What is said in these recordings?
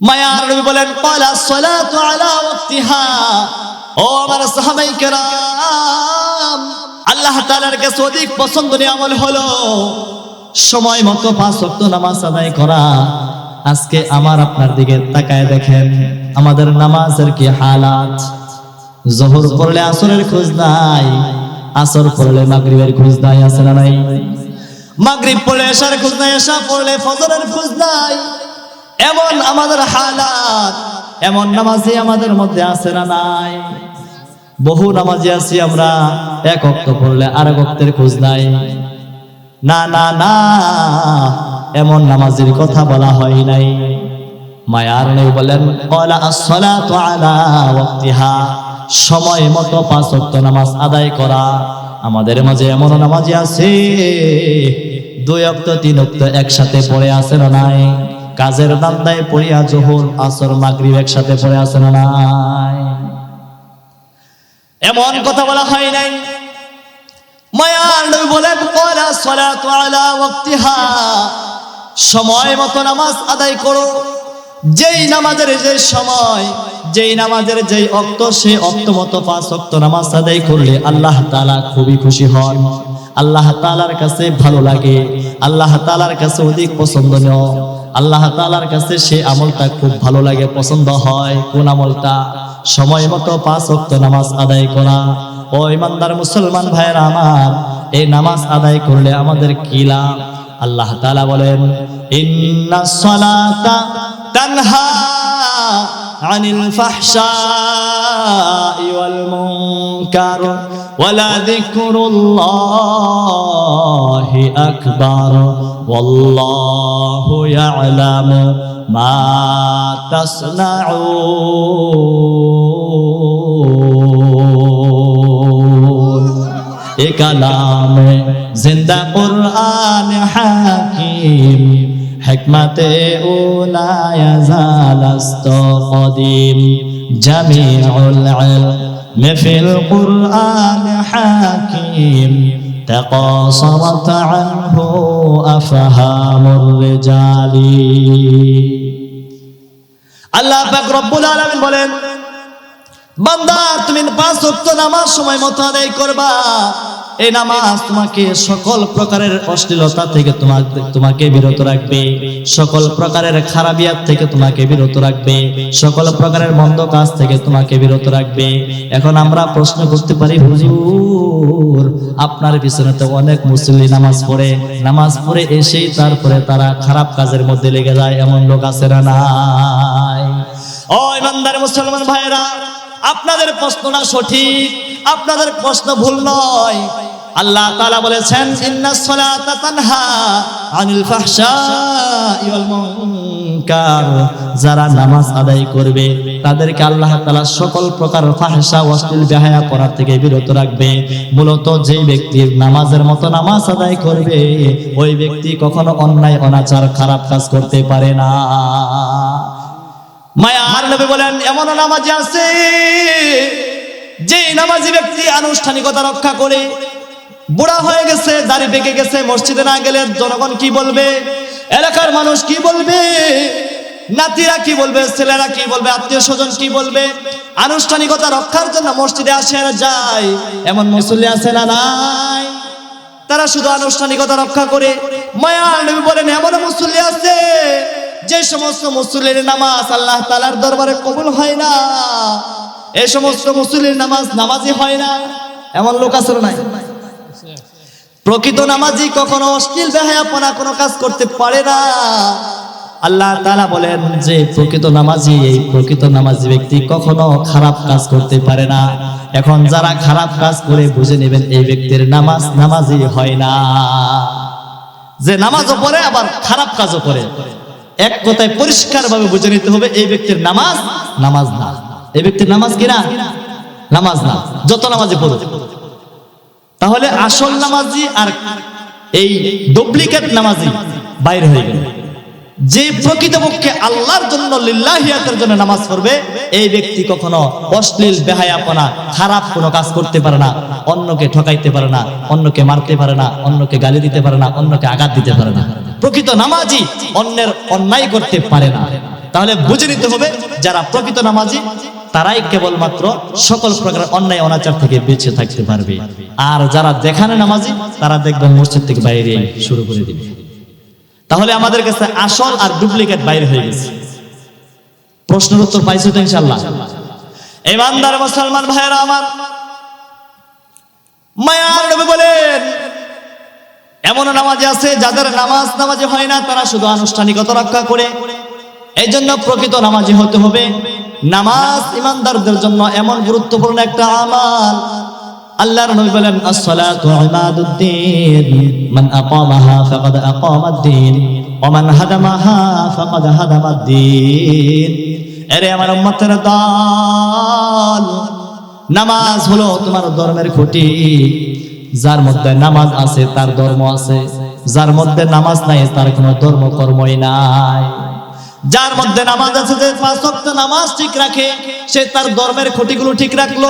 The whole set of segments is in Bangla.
মায়ার নবী বলেন আলা ওয়াক্তিহা? ও আমার সাহাবাই কেরাম, আল্লাহ তাআলার কাছে অধিক পছন্দনীয় আমল হলো, সময় মতো পাঁচ ওয়াক্ত নামাজ আদায় করা। আজকে আমার আপনার দিকে তাকায় দেখেন, আমাদের নামাজের কি হালাত? জোহর পড়লে আসরের খোঁজ নাই, আসর পড়লে মাগরিবের খোঁজ নাই না নাই? মাগরিব পড়লে এশার খোঁজ নাই এশা পড়লে ফজরের খোঁজ নাই। এমন আমাদের হালাত, এমন নামাজি আমাদের মধ্যে আছে না নাই? বহু নামাজি আছি আমরা, এক অক্ত পড়লে আরেক অক্তের খোঁজ নাই। না না না, এমন নামাজের কথা বলা হয় নাই। মায়ার নেই বলেন, কলা ওয়াক্তিহা। সময় মতো পাঁচ ওয়াক্ত নামাজ আদায় করা। আমাদের মাঝে এমন নামাজি আছে, দুই অক্ত, তিন অক্ত একসাথে পড়ে আছে না নাই? কাজের দান্দায় পড়িয়া জোহর আসর মাগরিব একসাথে পড়ে না নাই? এমন কথা বলা হয় নাই। মায়ার নবী বলেন সময় মতো নামাজ আদায় করো। যেই নামাজের যে সময়, যেই নামাজের যেই অক্ত সেই অক্ত মতো পাঁচ অক্ত নামাজ আদায় করলে আল্লাহ তাআলা খুবই খুশি হন। আল্লাহ তালার কাছে ভালো লাগে। আল্লাহ তালার কাছে অধিক পছন্দ পছন্দনীয়। আল্লাহ তালার কাছে সে আমলটা খুব ভালো লাগে, পছন্দ হয়। কোন আমলটা? সময় মতো পাঁচ অক্ত নামাজ আদায় করা। ও ইমানদার মুসলমান ভাইয়ের আমার, এই নামাজ আদায় করলে আমাদের কি লাভ? আল্লাহ তাআলা বলেন আনিল ফাহশাই ওয়াল মুনকার। ولذكر الله أكبر والله يعلم ما تصنعون. كلام زند قرآن حكيم حكمة أولى يزال است جميع العلم ফিল কুরআন হাকিম تقاصرت عنه أفهام الرجال আল্লাহ পাক রব্বুল আলামিন বলেন বান্দা তুমি পাঁচ ওয়াক্ত নামাজ সময় মতো আদায় করবা এই নামাজ তোমাকে সকল প্রকারের অশ্লীলতা থেকে তোমাকে তোমাকে বিরত রাখবে। সকল প্রকারের খারাপিয়াত থেকে তোমাকে বিরত রাখবে। সকল প্রকারের মন্দ কাজ থেকে তোমাকে বিরত রাখবে। এখন আমরা প্রশ্ন করতে পারি, হুজুর, আপনার পিছনে তো অনেক মুসল্লি নামাজ পড়ে। নামাজ পড়ে এসেই তারপরে তারা খারাপ কাজের মধ্যে লেগে যায়, এমন লোক আছে না নাই? ও ইমানদার মুসলমান ভাইরা আপনাদের প্রশ্নটা সঠিক, আপনাদের প্রশ্ন ভুল নয়। আল্লাহ তাআলা বলেছেন ইন্নাস সালাতা তানহা আনিল ওয়াল মুনকার। যারা নামাজ আদায় করবে, তাদেরকে আল্লাহ তাআলা সকল প্রকার ফাহশা অশ্লীল বেহায়া করা থেকে বিরত রাখবে। মূলত যেই ব্যক্তির নামাজের মতো নামাজ আদায় করবে, ওই ব্যক্তি কখনো অন্যায়, অনাচার, খারাপ কাজ করতে পারে না। মায়ার নবী বলেন, এমন নামাজি আছে যে নামাজি ব্যক্তি আনুষ্ঠানিকতা রক্ষা করে। বুড়া হয়ে গেছে, দাড়ি পেকে গেছে, মসজিদে না গেলে জনগণ কি বলবে? এলাকার মানুষ কি বলবে? নাতিরা কি বলবে? ছেলেরা কি বলবে? আত্মীয় স্বজন কি বলবে? আনুষ্ঠানিকতা রক্ষার জন্য মসজিদে আসে যায়। এমন মুসল্লি আছে না নাই? তারা শুধু আনুষ্ঠানিকতা রক্ষা করে। মায়ার নবী বলেন, এমন মুসল্লি আছে যে সমস্ত মুসল্লির নামাজ আল্লাহ তালার দরবারে কবুল হয় না এই সমস্ত মুসল্লির নামাজ নামাজি হয় না, এমন লোক আছে নাই? প্রকৃত নামাজি কখনো অশ্লীল বেহায়াপনা কোনো কাজ করতে পারে না। আল্লাহ তাআলা বলেন যে, প্রকৃত নামাজি, এই প্রকৃত নামাজি ব্যক্তি কখনো খারাপ কাজ করতে পারে না। এখন যারা খারাপ কাজ করে বুঝে নেবেন, এই ব্যক্তির নামাজ নামাজি হয় না। যে নামাজও পড়ে, আবার খারাপ কাজও করে। এক কথায় পরিষ্কার ভাবে বুঝে নিতে হবে এই ব্যক্তির নামাজ নামাজ না। এই ব্যক্তির নামাজ কিনা নামাজ না। যত নামাজে পড়ে তাহলে আসল নামাজি আর এই ডুপ্লিকেট নামাজি বাইরে হয়ে গেল। যে প্রকৃতপক্ষে আল্লাহর জন্য লিল্লাহিয়াতের জন্য নামাজ পড়বে, এই ব্যক্তি কখনো অশ্লীল, বেহায়াপনা, খারাপ কোনো কাজ করতে পারে না। অন্যকে ঠকাইতে পারে না, অন্যকে মারতে পারে না, অন্যকে গালি দিতে পারে না, অন্যকে আঘাত দিতে পারে না। প্রকৃত নামাজি অন্যের অন্যায় করতে পারে না। তাহলে বুঝে নিতে হবে, যারা প্রকৃত নামাজি, তারাই কেবলমাত্র সকল প্রকার অন্যায়, অনাচার থেকে বেঁচে থাকতে পারবে। আর যারা দেখানে নামাজি, তারা দেখবেন মসজিদ থেকে বাইরে শুরু করে দিবে। তাহলে আমাদের কাছে আসল আর ডুপ্লিকেট বাইরে হয়ে গেছে। প্রশ্নের উত্তর পাইছো তো ইনশাল্লাহ ইমানদার মুসলমান ভাইয়েরা আমার, মায়ার নবী বলেন, এমন নামাজি আছে যাদের নামাজ নামাজি হয় না, তারা শুধু আনুষ্ঠানিকতা রক্ষা করে। এই জন্য প্রকৃত নামাজি হতে হবে। নামাজ ইমানদারদের জন্য এমন গুরুত্বপূর্ণ একটা আমাল। আল্লাহর নবী বলেন man aqamaha faqad aqama ad-din wa man hadamaha faqad hadama ad-din এরে আমার উম্মতের দল, নামাজ হলো তোমার ধর্মের খুঁটি। যার মধ্যে নামাজ আছে, তার ধর্ম আছে। যার মধ্যে নামাজ নাই, তার কোনো ধর্ম কর্মই নাই। যার মধ্যে নামাজ আছে, যে পাঁচ নামাজ ঠিক রাখে, সে তার ধর্মের খুঁটিগুলো ঠিক রাখল।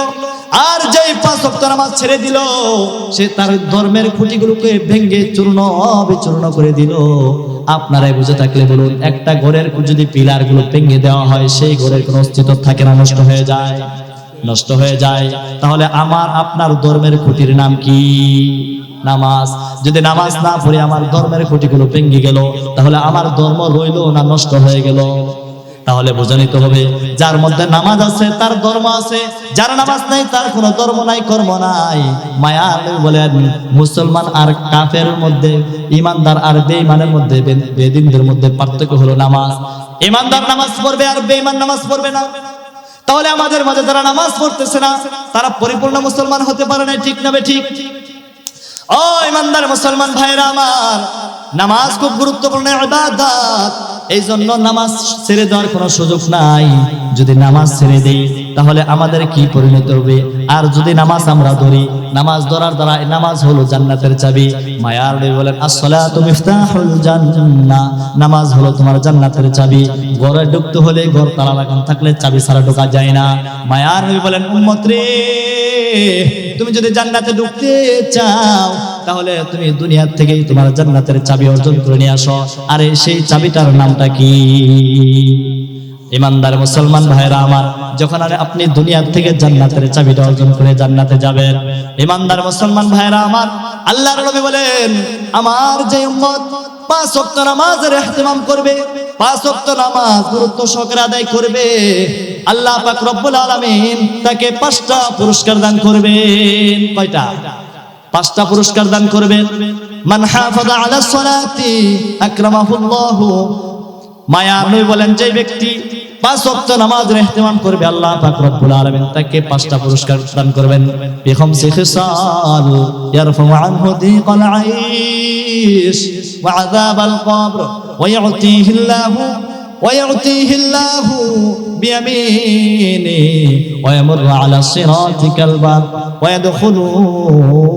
আর যেই পাঁচ ওয়াক্ত নামাজ ছেড়ে দিল, সে তার ধর্মের খুঁটিগুলোকে ভেঙ্গে চূর্ণ বিচূর্ণ করে দিল। আপনারাই বুঝে থাকলে বলুন, একটা ঘরের যদি পিলারগুলো ভেঙে দেওয়া হয়, সেই ঘরের কোনো অস্তিত্ব থাকে না, নষ্ট হয়ে যায়। নষ্ট হয়ে যায়। তাহলে আমার, আপনার ধর্মের খুঁটির নাম কি? নামাজ। যদি নামাজ না পড়ে আমার ধর্মের খুঁটিগুলো ভেঙে গেল, তাহলে আমার ধর্ম রইল না নষ্ট হয়ে গেল? তাহলে বোঝা নিতে হবে, যার মধ্যে নামাজ আছে, তার ধর্ম আছে, যার নামাজ নাই, তার কোনো ধর্ম নাই, কর্ম নাই। মায়া বলেন, মুসলমান আর কাফের মধ্যে, ইমানদার আর বেঈমানের মধ্যে বেদিনদের মধ্যে পার্থক্য হলো নামাজ। ইমানদার নামাজ পড়বে আর বেঈমান নামাজ পড়বে না। তাহলে আমাদের মাঝে যারা নামাজ পড়তেছে না, তারা পরিপূর্ণ মুসলমান হতে পারে না, ঠিক না ঠিক? ও ইমানদার মুসলমান ভাইরা আমার, নামাজ খুব গুরুত্বপূর্ণ, ইবাদত। এই জন্য নামাজ ছেড়ে দেওয়ার কোনো সুযোগ নাই। যদি নামাজ ছেড়ে দেই, তাহলে আমাদের কি পরিণত হবে? আর যদি নামাজ আমরা ধরি, নামাজ ধরার দ্বারা নামাজ হলো জান্নাতের চাবি। মায়ার বলেন জান্নাহ। নামাজ হলো তোমার জান্নাতের চাবি। ঘরে ঢুকতে হলে ঘর তালা লাগানো থাকলে চাবি ছাড়া ঢোকা যায় না। মায়ার বলেন, উম্মত রে, তুমি যদি জান্নাতে ঢুকতে চাও তাহলে তুমি দুনিয়ার থেকে তোমার জান্নাতের চাবি অর্জন করে নিয়ে আসো। আরে সেই চাবিটার নামটা কি? ইমানদার মুসলমান ভাইরা আমার, যখন আরে আপনি দুনিয়ার থেকে জান্নাতের চাবিটা অর্জন করে জান্নাতে যাবেন, ইমানদার মুসলমান ভাইরা আমার, আল্লাহর নবী বলেন, আমার যে উম্মত পাঁচ ওয়াক্ত নামাজের ইহতিমাম করবে, পাঁচ ওয়াক্ত নামাজ গুরুত্ব সহকারে আদায় করবে। আল্লাহ পাক রব্বুল আলামিন তাকে পাঁচটা পুরস্কার দান করবেন। কয়টা? পাঁচটা পুরস্কার দান করবেন মান হাফাযা আলা সালাতি আকরামাহুল্লাহ মায়া নবী বলেন যে ব্যক্তি পাঁচ ওয়াক্ত নামাজের ইহতিমাম করবে আল্লাহ পাক রব্বুল আলামিন তাকে পাঁচটা পুরস্কার দান করবেন বিখামসি খিসাল ইয়ারফাউ আনহু দিকাল আইশ ওয়া আযাবাল কবর ওয়া ইউতিহি আল্লাহু ويعطيه الله بيمينه ويمر على الصراط كالبر ويدخلون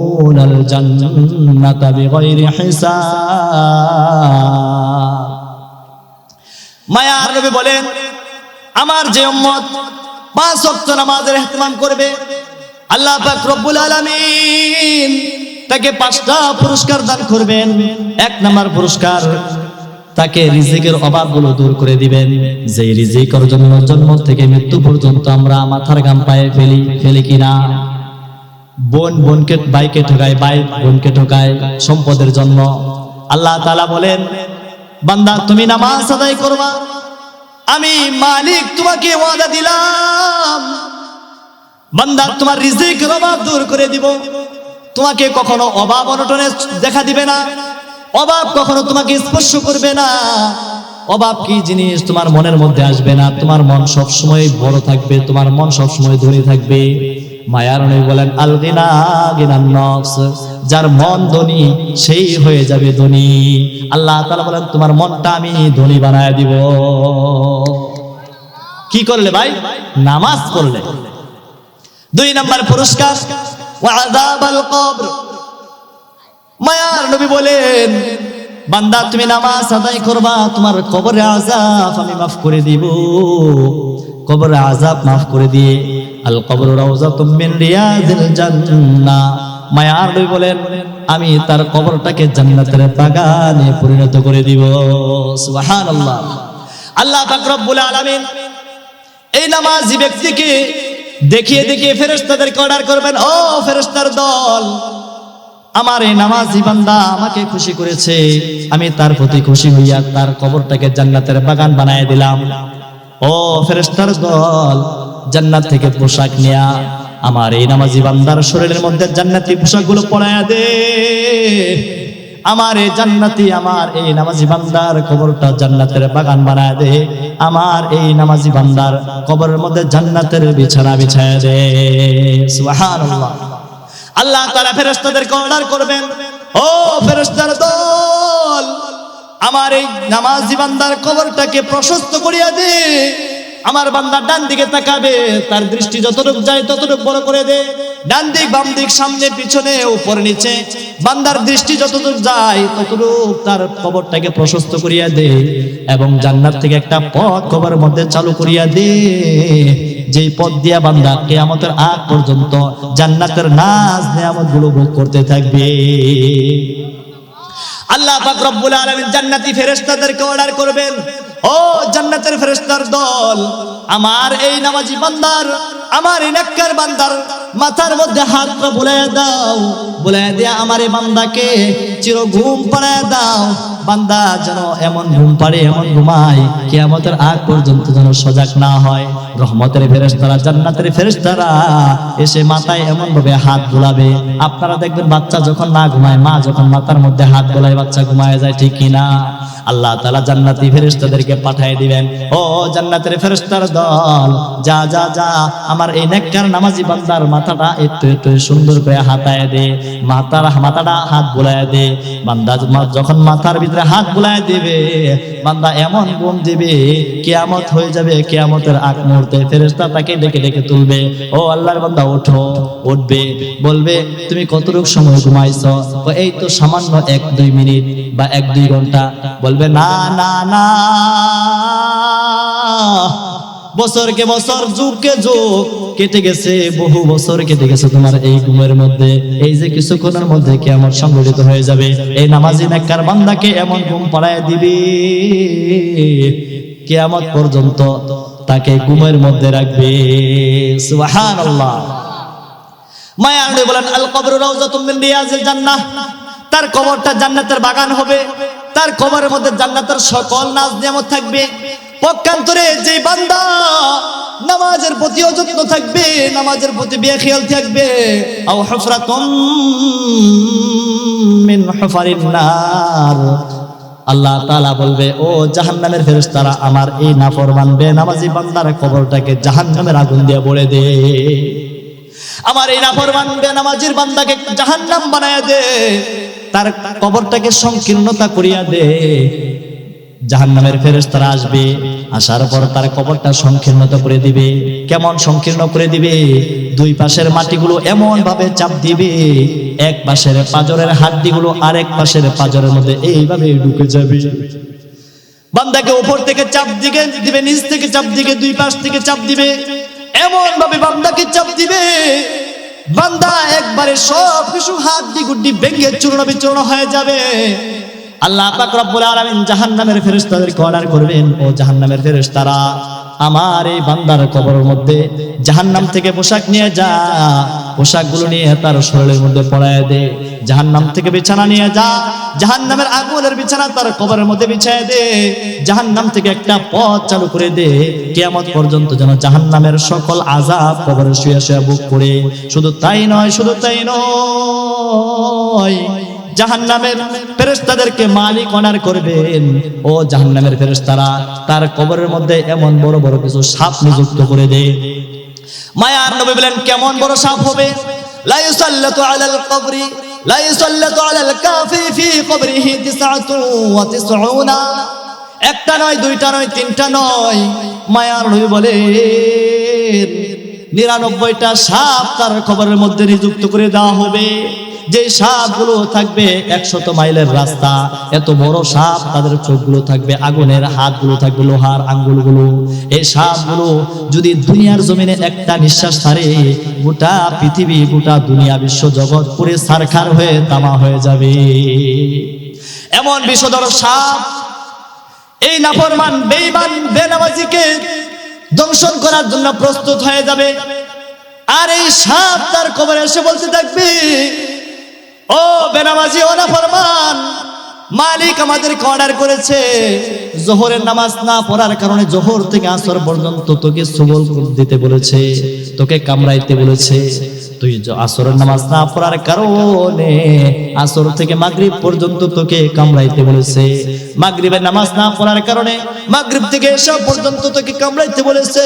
আমার যে উম্মত পাঁচ ওয়াক্ত নামাজের ইহতিমাম করবে, আল্লাহ পাক রব্বুল আলামিন তাকে পাঁচটা পুরস্কার দান করবেন। এক নাম্বার পুরস্কার, তাকে রিজিকের অভাবগুলো দূর করে দিবেন। যে রিজিক অর্জন জন্ম থেকে মৃত্যু পর্যন্ত আমরা মাথার গাম পায়ে ফেলি ফেলি কিনা? বোন বোনকে বাইকে ঠকায় বাই বোনকে ঠকায় সম্পদের জন্য। আল্লাহ তালা বলেন, বান্দা, তুমি নামাজ আদায় করবা। আমি মালিক, তোমাকে ওয়াদা দিলাম। বান্দা, তোমার রিজিকের অভাব দূর করে দিব। তোমাকে কখনো অভাব অনটনে দেখা দিবে না। অভাব কখনো তোমাকে স্পর্শ করবে না। অভাব কি জিনিস তোমার মনের মধ্যে আসবে না। তোমার মন সব সময় বড় থাকবে, তোমার মন সব সময় ধনী থাকবে। মায়ার নবী বলেন আল গিনা যার মন ধনী, সেই হয়ে যাবে ধনী। আল্লাহ তাআলা বলেন, তোমার মনটা আমি ধনী বানায় দিব। কি করলে ভাই? নামাজ পড়লে। দুই নাম্বার পুরস্কার মায়ার নবী বলেন বান্দা, তুমি নামাজ আদায় করবা, তোমার কবরে আজাব আমি মাফ করে দিব। কবরে আজাব মাফ করে দিয়ে, আল কবর রাউজাতুম মিন রিয়াজিল জান্নাহ। মায়ার নবী বলেন, আমি তার কবরটাকে জান্নাতের বাগানে পরিণত করে দিব। সুবহানাল্লাহ। আল্লাহ পাক রব্বুল আলামিন এই নামাজি ব্যক্তিকে দেখিয়ে দেখিয়ে ফেরেশতাদেরকে অর্ডার করবেন, ও ফেরেশতার দল। আমার এই নামাজি বান্দা আমাকে খুশি করেছে। আমি তার প্রতি খুশি হইয়া তার কবরটাকে জান্নাতের বাগান বানায় দিলাম। ও ফেরেশতার দল, জান্নাত থেকে পোশাক নেয়া আমার এই নামাজি বান্দার শরীরের মধ্যে জান্নাতি পোশাকগুলো পরায়া দে। আমার এই জান্নাতি, আমার এই নামাজি বান্দার কবরটা জান্নাতের বাগান বানায় দে। আমার এই নামাজি বান্দার কবরের মধ্যে জান্নাতের বিছানা বিছায় দে। সুবহানাল্লাহ। আল্লাহ তারা ফেরেশতাদেরকে অর্ডার করবেন। ও ফেরেশতার দল, আমার এই নামাজি বান্দার কবরটাকে প্রশস্ত করিয়া দে। আমার বান্দা ডান দিকে তাকাবে, তার দৃষ্টি যতটুক যায় ততটুক বড় করে দে। ডান দিক, বাম দিক, সামনে, পিছনে, উপর, নিচে। বান্দার দৃষ্টি যতটুকু যায় ততটুকু তার কবরটাকে প্রশস্ত করিয়া দে এবং জান্নাত থেকে একটা পথ কবরের মধ্যে চালু করিয়া দে। যেই পথ দিয়া বান্দা কেয়ামতের আগ পর্যন্ত জান্নাতের নাজ নিয়ামতগুলো ভোগ করতে থাকবে। আল্লাহ পাক রব্বুল আলামিন জান্নাতি ফেরেশতাদেরকে অর্ডার করবেন। ও জান্নাতের ফেরেশতার দল, আমার এই নামাজি বান্দার, আমার এই নেককার বান্দার মাথার মধ্যে হাতটা বুলাইয়া দাও বুলাইয়া দিয়ে আমার বান্দাকে চির ঘুম পাড়ায় দাও। বান্দা যেন এমন ঘুম পাড়ে, এমন ঘুমায়, কিয়ামতের আগ পর্যন্ত যেন সজাগ না হয়। রহমতের ফেরেশতারা, জান্নাতের ফেরেশতারা এসে মাথায় এমন ভাবে হাত বুলাবে। আপনারা দেখবেন বাচ্চা যখন না ঘুমায়, মা যখন মাথার মধ্যে হাত বুলায়, বাচ্চা ঘুমায় যায়, ঠিক কিনা আল্লাহ তালা জান্নাতি ফেরেশতাদেরকে পাঠিয়ে দিবেন। ও জান্নাতের ফেরেশতার দল, যা যা যা, আমার এই নেককার নামাজি বান্দার মাথাটা একটু একটু সুন্দর করে হাতায় দে, মাথার মাথাটা হাত বুলায় দে। বান্দা যখন মাথার ভিতরে হাত বুলায় দিবে, বান্দা এমন ঘুম দিবে, কিয়ামত হয়ে যাবে, কিয়ামতের আগ মুহূর্তে ফেরেশতা তাকে ডেকে ডেকে তুলবে। ও আল্লাহর বান্দা, ওঠো, উঠবে, বলবে, তুমি কতটুকু সময় ঘুমাইছো? এই তো সামান্য এক দুই মিনিট বা এক দুই ঘণ্টা। বলবে, না না না। বছরকে বছর, যুগকে যুগ কেটে গেছে, বহু বছর কেটে গেছে তোমার এই ঘুমের মধ্যে। এই যে কিছুক্ষণের মধ্যে কে আমার সংগঠিত হয়ে যাবে। এই নামাজি নেককার বান্দাকে এমন ঘুম পাড়ায় দিবি, কেয়ামত পর্যন্ত তাকে ঘুমের মধ্যে রাখবে। সুবহানাল্লাহ। মায়া নবী বলেন, আল কবর রাউজাতুম মিন রিয়াজিল জান্নাহ। তার কবরটা জান্নাতের বাগান হবে। তার কবরের মধ্যে জান্নাতের সকল নাজ নিয়ামত থাকবে। পক্ষান্তরে যে বান্দা নামাজের প্রতি অযত্ন থাকবে, নামাজের প্রতি বেখেয়াল থাকবে, আও হুফরাতুম মিন নার আল্লাহ তাআলা বলবে, ও জাহান্নামের ফেরেশতারা, আমার এই নাফরমান বেনামাজি বান্দার কবরটাকে জাহান্নামের আগুন দিয়ে বলে দে। আমার এই নাফরমান বেনামাজির বান্দাকে জাহান্নাম বানায় দে। তার কবরটাকে সংকীর্ণতা করিয়া দে। জাহান্নামের ফেরেশতারা আসবে, আসার পর তার কবরটা সংকীর্ণতা করে দিবে। কেমন সংকীর্ণ করে দিবে? দুই পাশের মাটিগুলো এমন ভাবে চাপ দিবে, এক পাশের পাজরের হাড্ডিগুলো আরেক পাশের পাজরের মধ্যে এইভাবে ঢুকে যাবে। বান্দাকে উপর থেকে চাপ দিকে দিবে, নিচ থেকে চাপ দিকে দুই পাশ থেকে চাপ দিবে। এমন ভাবে বান্দাকে চাপ দিবে। বান্দা একবারে সব কিছু হাত দি গুড্ডি ভেঙে চূর্ণ বিচূর্ণ হয়ে যাবে। আল্লাহ পাক রব্বুল আলামিন জাহান্নামের ফেরেশতাদেরকে অর্ডার করবেন। ও জাহান্নামের ফেরেশতারা, আমার এই বান্দার কবরের মধ্যে জাহান্নাম থেকে পোশাক নিয়ে যা, পোশাকগুলো নিয়ে তার শরীরের মধ্যে পড়ায় দে। জাহান্নাম থেকে বিছানা নিয়ে যা, জাহান্নামের আগুনের বিছানা তার কবরের মধ্যে বিছায় দে। জাহান্নাম থেকে একটা পথ চালু করে দে। কিয়ামত পর্যন্ত যেন জাহান্নামের সকল আযাব কবরে শুয়ে শুয়ে বুক করে। শুধু তাই নয়, শুধু তাই নয় জাহান্নামের ফেরেশতাদেরকে মালিক অনার করবেন। ও জাহান্নামের ফেরেশতারা, তার কবরের মধ্যে এমন বড় বড় কিছু সাপ নিযুক্ত করে দে। মায়ার নবী বলেন, কেমন বড় সাপ হবে? কবরি ফি একটা নয়, দুইটা নয়, তিনটা নয়। মায়ার নবী বলেন, নিরানব্বইটা সাপ তার খবরের মধ্যে নিযুক্ত করে দেওয়া হবে। যে সাপগুলো থাকবে একশত মাইলের রাস্তা, এত বড় সাপ তাদের চোখগুলো থাকবে, আগুনের হাতগুলো থাকবে, লোহার আঙ্গুলগুলো। এই সাপগুলো যদি দুনিয়ার জমিনে একটা নিঃশ্বাস ছাড়ে, গোটা পৃথিবী, গোটা দুনিয়া বিশ্ব জগৎ পুরে সারখার হয়ে তামা হয়ে যাবে। এমন বিষধর সাপ, এই নাফরমান, বেঈমান, বেনামাজিকে দংশন করার জন্য প্রস্তুত হয়ে যাবে। আর এই সাপ তার কবরে এসে বলতে থাকবে ও বেনামাজি, ও নাফরমান, মালিক আমাদেরকে অর্ডার করেছে। জোহরের নামাজ না পড়ার কারণে জোহর থেকে আসর পর্যন্ত তোকে সুবল দিতে বলেছে, তোকে কামড়াইতে বলেছে। তুই আসরের নামাজ না পড়ার কারণে আসর থেকে মাগরিব পর্যন্ত তোকে কামড়াইতে বলেছে। মাগরিবের নামাজ না পড়ার কারণে মাগরিব থেকে এসা পর্যন্ত তোকে কামড়াইতে বলেছে।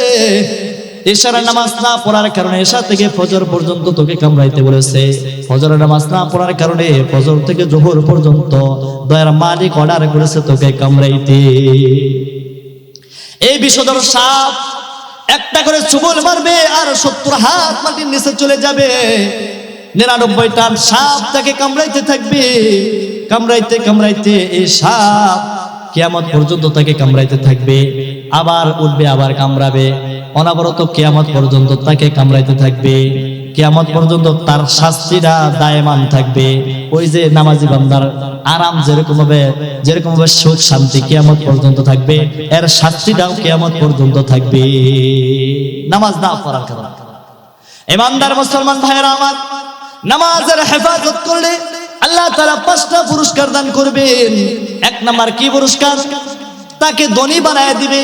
এশার নামাজ না পড়ার কারণে এশা থেকে ফজর পর্যন্ত তোকে কামড়াইতে বলেছে। ফজরের নামাজ না পড়ার কারণে ফজর থেকে জোহর পর্যন্ত দয়ার মালিক অর্ডার করেছে তোকে কামড়াইতে। এই বিষধর সাপ একটা করে চুবল মারবে আর সত্তর হাত মাটির নিচে চলে যাবে। নিরানব্বইটার সাপ তাকে কামড়াইতে থাকবে। কামড়াইতে কামড়াইতে এই সাপ কিয়ামত পর্যন্ত তাকে কামড়াইতে থাকবে। আবার উঠবে, আবার কামড়াবে। অনাবরত কিয়ামত পর্যন্ত তাকে কামড়াইতে থাকবে। কিয়ামত পর্যন্ত তার শাস্তিটা দায়মান থাকবে। ওই যে নামাজি বান্দার আরাম যেরকম ভাবে যেরকম ভাবে সুখ, শান্তি কিয়ামত পর্যন্ত থাকবে, এর শাস্তিটাও কিয়ামত পর্যন্ত থাকবে। নামাজ না পড়ার কারণে। ইমানদার মুসলমান ভাইয়েরা আমার, নামাজের হেফাজত করলে আল্লাহ তাআলা পাঁচটা পুরস্কার দান করবেন। এক নাম্বার কি পুরস্কার? তাকে ধনী বানায় দিবে,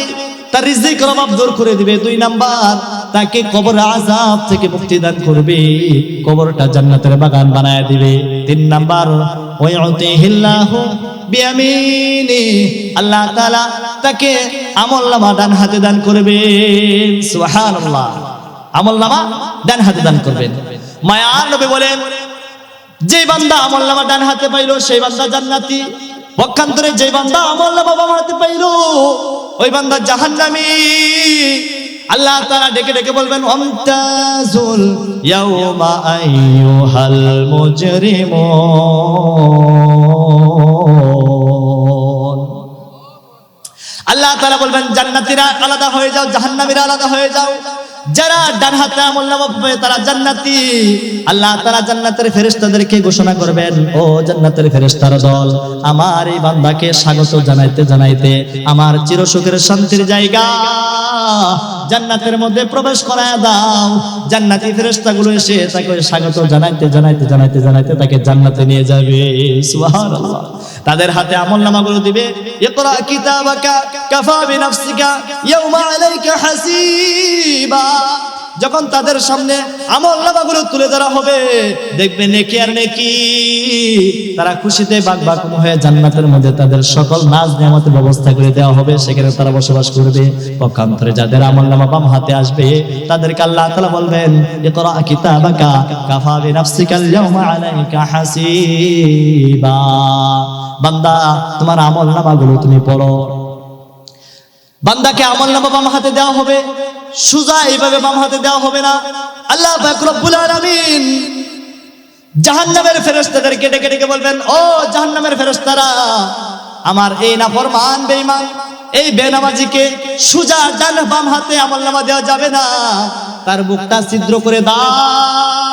তার রিজিকের অভাব দূর করে দিবে। দুই নাম্বার, তাকে কবর আযাব থেকে মুক্তি দান করবে, কবরটা জান্নাতের বাগান বানায় দিবে। তিন নাম্বার আল্লাহ তাআলা তাকে আমল নামা ডান হাতে দান করবেন। সুবহানাল্লাহ। আমল নামা ডান হাতে দান করবেন। মায়ার নবী বলেন, যে বান্দা আমল নামা ডান হাতে পাইলো, সেই বান্দা জান্নাতি। পক্ষান্তরে যে বান্দা আমল নামা বাম হাতে পাইলো, ওই বান্দা জাহান্নামী। আল্লাহ তারা ডেকে ডেকে বলবেন, অমতাজুল ইয়াউমা আইয়ুহাল মুজরিমুন। আল্লাহ তারা বলবেন, জান্নাতীরা আলাদা হয়ে যাও, জাহান্নামীরা আলাদা হয়ে যাও। যারা ডান হাতে আমল নামা পাবে তারা জান্নাতি। আল্লাহ তাআলা জান্নাতের ফেরেশতাদেরকে ঘোষণা করবেন, ও জান্নাতের ফেরেশতার দল, আমার এই বান্দাকে স্বাগত জানাইতে জানাইতে আমার চিরসুখের শান্তির জায়গা। জান্নাতের মধ্যে প্রবেশ করায় দাও। জান্নাতি ফেরেশতাগুলো এসে তাকে স্বাগত জানাইতে জানাইতে জানাইতে জানাইতে তাকে জান্নাতে নিয়ে যাবে। সুবহানাল্লাহ। তাদের হাতে আমল নামাগুলো দিবে। ইকরা কিতাবাকা কাফা বিনাফসিকা ইয়াউমা আলাইকা হাসিবা। যখন তাদের সামনে আমল নামাগুলো তুলে ধরা হবে, দেখবে নেকি আর নেকি। তারা খুশিতে বাগবাকুম হয়ে জান্নাতের মধ্যে তাদের সকল নাচ নিয়ামতের ব্যবস্থা করে দেওয়া হবে, সেখানে তারা বসবাস করবে। পক্ষান্তরে যাদের আমল নামা বাম হাতে আসবে, তাদেরকে আল্লাহ তাআলা বলবেন, ইকরা কিতাবাকা কাফা বিনাফসিকা ইয়াউমা আলাইকা হাসিবা। বান্দা, তোমার আমল নামাগুলো তুমি পড়ো। বান্দাকে আমল নামা বাম হাতে দেওয়া হবে। সুজা এইভাবে বাম হাতে দেওয়া হবে না। আল্লাহ রব্বুল আলামিন জাহান্নামের ফেরেশতাদেরকে ডেকে ডেকে বলবেন, ও জাহান্নামের ফেরেশতারা, আমার এই নাফরমান বেঈমান, এই বেনামাজিকে সুজা ডান বাম হাতে আমল নামা দেওয়া যাবে না। তার বুকটা ছিদ্র করে দাও।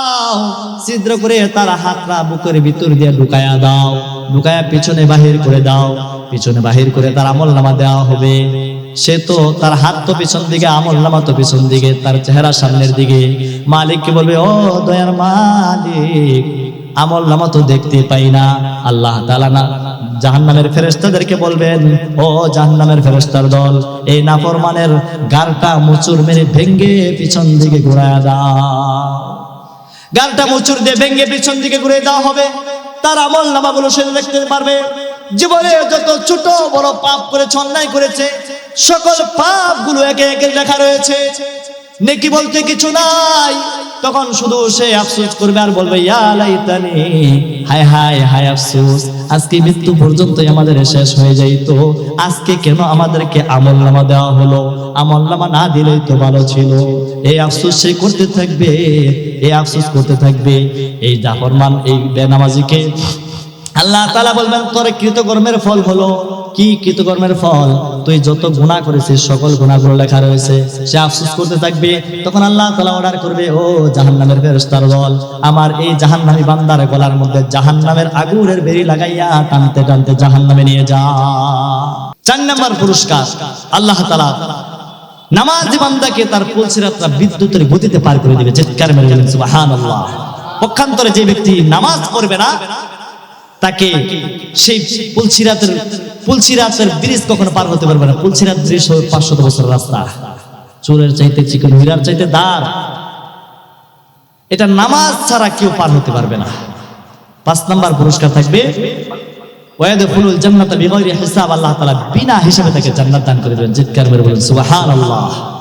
ছিদ্র করে তার হাতটা বুকের ভিতর দিয়ে ঢুকায়া দাও, ঢুকায়া পিছনে বাহির করে দাও, পিছনে বাহির করে তার আমল নামা দেওয়া হবে। সে তো তার হাত তো পিছন দিকে আমল নামা তো পিছন দিকে, তার চেহারা সামনের দিকে। মালিককে বলবে, ও দয়ার মালিক আমল নামা তো দেখতে পাই না। আল্লাহ তাআলা না, জাহান্নামের ফেরেস্তাদেরকে বলবেন, ও জাহান্নামের ফেরেস্তার দল, এই নাফরমানের গালটা মুচুর মেরে ভেঙ্গে পিছন দিকে ঘুরায় দাও। গালটা মুচুর দিয়ে ভেঙ্গে পিছন দিকে ঘুরে দেওয়া হবে। তার আমল নামাগুলো সে দেখতে পারবে। জীবনে যত ছোট বড় পাপ করে অন্যায় করেছে, সকল পাপগুলো একে একে লেখা রয়েছে। নেকি বলতে কিছু নাই। তখন শুধু সে আফসোস করবে আর বলবে ইয়ালাইতানি হায় হায় হায় আফসোস, আজকে মৃত্যু পর্যন্তই আমাদের শেষ হয়ে যাইতো। আজকে কেন আমাদেরকে আমল নামা দেওয়া হলো? আমল নামা না দিলেই তো ভালো ছিল। এই আফসোস সে করতে থাকবে, এই আফসোস করতে থাকবে। এই জাফরমান, এই বেনামাজিকে আল্লাহ তালা বলবেন, তোর কৃতকর্মের ফল হলো কি কৃতকর্মের ফল? তুই যত গুণা করেছিস, সকল গুণাগুলো লেখা রয়েছে। সে আফসোস করতে থাকবে। তখন আল্লাহ তালা অর্ডার করবে, ও জাহান্নামের ফেরস্তার দল, আমার এই জাহান্নামী বান্দার গলার মধ্যে জাহান্নামের আগুনের বেরি লাগাইয়া টানতে টানতে জাহান্নামে নিয়ে যা। চার নম্বর পুরস্কার, আল্লাহ তালা নামাজ বান্দাকে তার পুলসিরাতটা বিদ্যুতের গতিতে পার করে দিবে। চিৎকার মেরে সুবহানাল্লাহ। পক্ষান্তরে যে ব্যক্তি নামাজ পড়বে না তাকে সেই পুলসিরাতের পুলসিরাতের ব্রিজ কখনো পার হতে পারবে না। পুলসিরাত ব্রিজ হলো পাঁচশত বছর রাস্তা। চোরের চাইতে চিকন, হীরার চাইতে দাঁড়। এটা নামাজ ছাড়া কেউ পার হতে পারবে না। পাঁচ নাম্বার পুরস্কার থাকবে। ওয়াদখুলুল জান্নাতা বিগয়রি হিসাব, আল্লাহ তাআলা বিনা হিসাবে তাকে জান্নাত দান করে দেবেন। চিৎকার মেরে বলুন, সুবহানাল্লাহ।